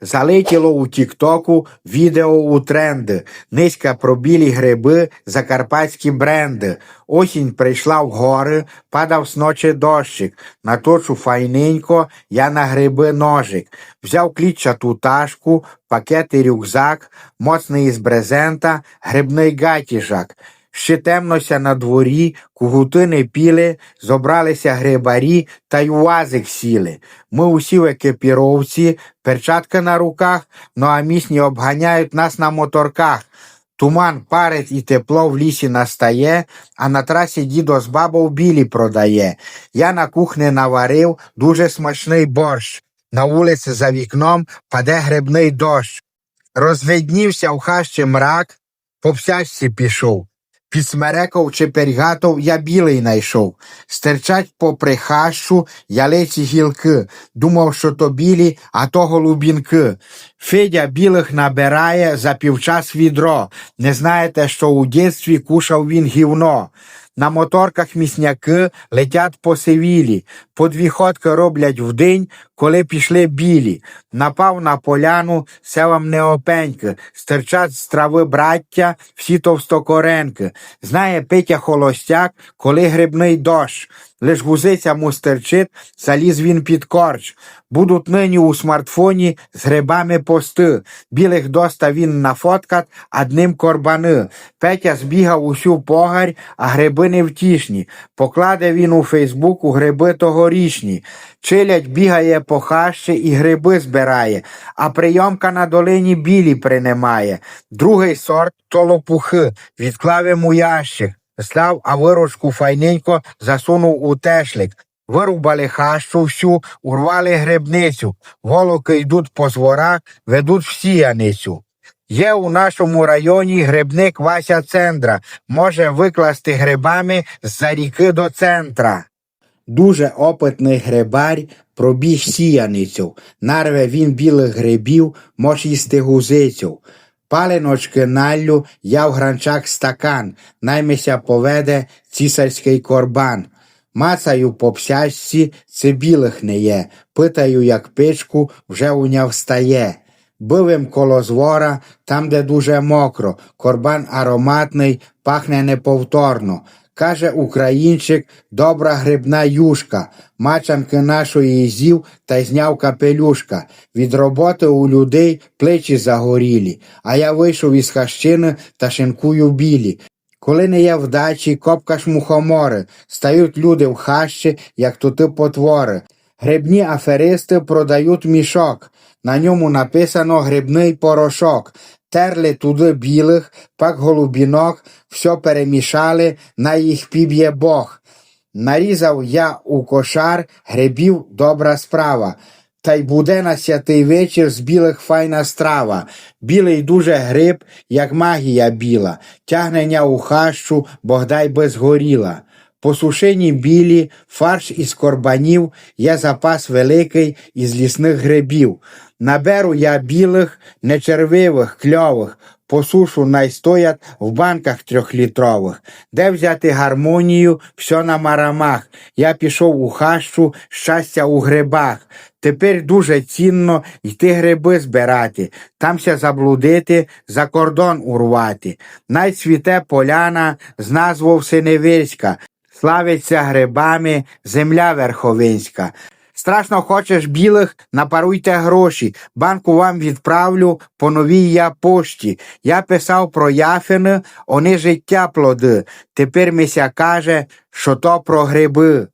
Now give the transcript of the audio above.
Залетіло у Тіктоку відео у тренди. Низька про білі гриби, закарпатські бренди. Осінь прийшла в гори, падав з ночі дощик. Наточу файненько, я на гриби ножик. Взяв клітчату ташку, пакет і рюкзак, моцний із брезента, грибний гатіжак. Ще темнося на дворі, кугутини піли, зобралися грибарі та й у вазик сіли. Ми усі в екіпіровці, перчатки на руках, ну а місні обганяють нас на моторках. Туман парить і тепло в лісі настає, а на трасі дідо з бабою білі продає. Я на кухні наварив дуже смачний борщ. На вулиці за вікном паде грибний дощ. Розвиднівся в хащі мрак, по псячці пішов. Під смереков чи перьгатов я білий найшов. Стерчать попри хащу ялиці гілки. Думав, що то білі, а то голубінки. Федя білих набирає за півчас відро. Не знаєте, що у дітстві кушав він гівно. На моторках місняки летять по сивілі, по дві ходки роблять в день, коли пішли білі. Напав на поляну, це вам не опеньки, стирчать з трави браття, всі товстокоренки. Знає Петя холостяк, коли грибний дощ. Лиш гузиця му стерчить, заліз він під корч. Будуть нині у смартфоні з грибами пости. Білих доста він нафоткат, одним корбани. Петя збігав усю погарь, а гриби невтішні. Покладе він у Фейсбуку гриби тогорічні. Чилять бігає по хащі і гриби збирає, а прийомка на долині білі принимає. Другий сорт то лопухи, відклав йому ящик. Став, а виручку файненько засунув у тешлик. Вирубали хащу всю, урвали грибницю. Волоки йдуть по зворах, ведуть в сіяницю. Є у нашому районі грибник Вася Цендра, може викласти грибами з-за ріки до центра. Дуже опитний грибар пробіг сіяницю. Нарве він білих грибів, мож їсти гузицю. Паленочки наллю, я в гранчак стакан, наймися поведе цісарський корбан. Мацаю по псячці, це білих не є. Питаю, як пичку, вже уня встає. Бивим коло звора, там, де дуже мокро, корбан ароматний, пахне неповторно. Каже українчик, добра грибна юшка, мачанки нашої зів та зняв капелюшка. Від роботи у людей плечі загорілі, а я вийшов із хащини та шинкую білі. Коли не є вдачі, копка ж мухомори, стають люди в хащі, як тути потвори. Грибні аферисти продають мішок, на ньому написано грибний порошок. Терли туди білих, пак голубінок, все перемішали, на їх піб'є Бог. Нарізав я у кошар грибів добра справа. Та й буде на святий вечір з білих файна страва. Білий дуже гриб, як магія біла, тягнення у хащу, богдай би згоріла. Посушені білі, фарш із корбанів, є запас великий із лісних грибів. Наберу я білих, нечервивих, кльових, посушу найстоять в банках трьохлітрових. Де взяти гармонію, все на марамах. Я пішов у хащу, щастя у грибах. Тепер дуже цінно йти гриби збирати, тамся заблудити, за кордон урвати. Най цвіте поляна з назвою Синевирська, славиться грибами земля верховинська. Страшно хочеш білих, напаруйте гроші. Банку вам відправлю по новій я пошті. Я писав про яфини, вони життя плоди. Тепер мися каже, що то про гриби.